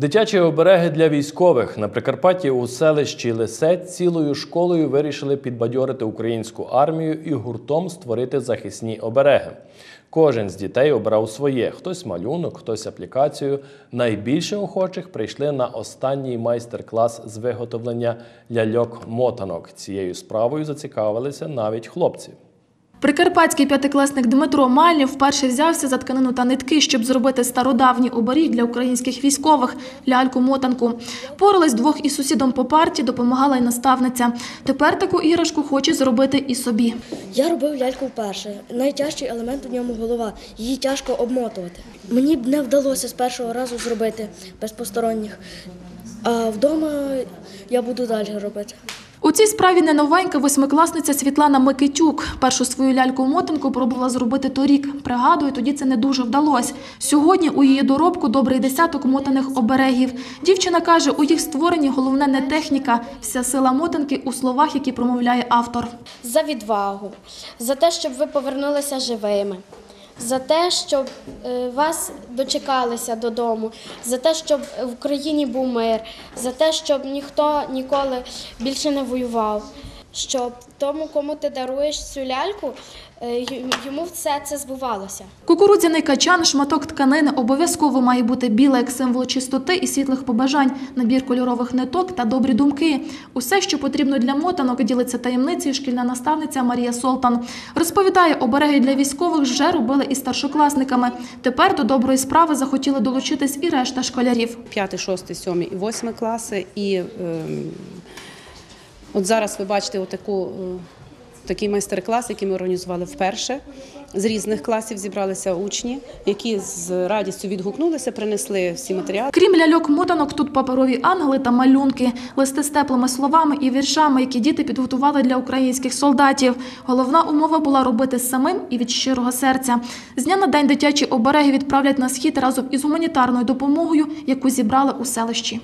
Дитячі обереги для військових на Прикарпатті у селищі Лисець цілою школою вирішили підбадьорити українську армію і гуртом створити захисні обереги. Кожен з дітей обрав своє: хтось малюнок, хтось аплікацію. Найбільше охочих прийшли на останній майстер-клас з виготовлення ляльок-мотанок. Цією справою зацікавилися навіть хлопці. Прикарпатський п'ятикласник Дмитро Мальнів вперше взявся за тканину та нитки, щоб зробити стародавній оберіг для українських військових ляльку-мотанку. Поралась двох із сусідом по парті, допомагала й наставниця. Тепер таку іграшку хоче зробити і собі. Я робив ляльку вперше. Найтяжчий елемент у ньому голова. Її тяжко обмотувати. Мені б не вдалося з першого разу зробити без посторонніх. А вдома я буду далі робити. У цій справі не новенька восьмикласниця Світлана Микитюк. Першу свою ляльку-мотанку пробувала зробити торік. Пригадую, тоді це не дуже вдалося. Сьогодні у її доробку добрий десяток мотаних оберегів. Дівчина каже, у їх створенні головне не техніка, вся сила мотанки у словах, які промовляє автор. за відвагу, за те, щоб ви повернулися живими, за те, щоб е, вас дочекалися додому, за те, щоб в Україні був мир, за те, щоб ніхто ніколи більше не воював. Щоб тому, кому ти даруєш цю ляльку, е, йому все це збувалося. Кукурудзяний качан, шматок тканини обов'язково має бути біле як символ чистоти і світлих побажань, набір кольорових ниток та добрі думки. Усе, що потрібно для мотанок, ділиться таємницею шкільна наставниця Марія Солтан. Розповідає, обереги для військових вже робили і старшокласниками. Тепер до доброї справи захотіли долучитись і решта школярів. 5, 6, 7 і 8 класи. І ем, от зараз ви бачите отаку, е, такий майстер-клас, який ми організували вперше. З різних класів зібралися учні, які з радістю відгукнулися, принесли всі матеріали. Крім ляльок-мотанок, тут паперові ангели та малюнки, листи з теплими словами і віршами, які діти підготували для українських солдатів. Головна умова була робити самим і від щирого серця. З дня на день дитячі обереги відправлять на схід разом із гуманітарною допомогою, яку зібрали у селищі.